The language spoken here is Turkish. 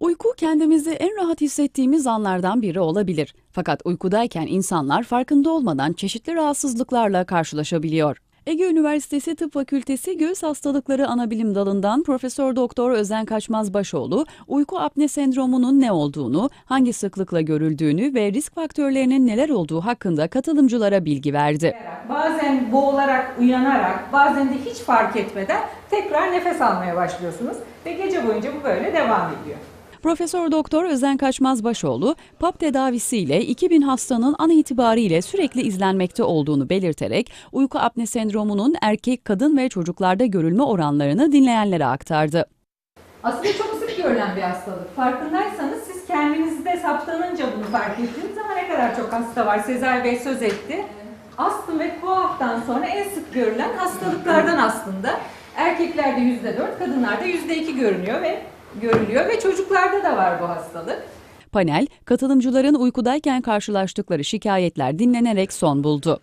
Uyku kendimizi en rahat hissettiğimiz anlardan biri olabilir. Fakat uykudayken insanlar farkında olmadan çeşitli rahatsızlıklarla karşılaşabiliyor. Ege Üniversitesi Tıp Fakültesi Göğüs Hastalıkları Anabilim Dalı'ndan Profesör Doktor Özen Kaçmaz Başoğlu, uyku apne sendromunun ne olduğunu, hangi sıklıkla görüldüğünü ve risk faktörlerinin neler olduğu hakkında katılımcılara bilgi verdi. Bazen boğularak, uyanarak, bazen de hiç fark etmeden tekrar nefes almaya başlıyorsunuz ve gece boyunca bu böyle devam ediyor. Profesör Doktor Özen Kaçmaz Başoğlu, PAP tedavisiyle 2000 hastanın an itibariyle sürekli izlenmekte olduğunu belirterek uyku apne sendromunun erkek, kadın ve çocuklarda görülme oranlarını dinleyenlere aktardı. Aslında çok sık görülen bir hastalık. Farkındaysanız siz kendinizde saptanınca bunu fark ettiğiniz zaman ne kadar çok hasta var. Sezai Bey söz etti. Astım ve koahtan sonra en sık görülen hastalıklardan aslında. Erkeklerde %4, kadınlarda %2 görünüyor ve görülüyor ve çocuklarda da var bu hastalık. Panel, katılımcıların uykudayken karşılaştıkları şikayetler dinlenerek son buldu.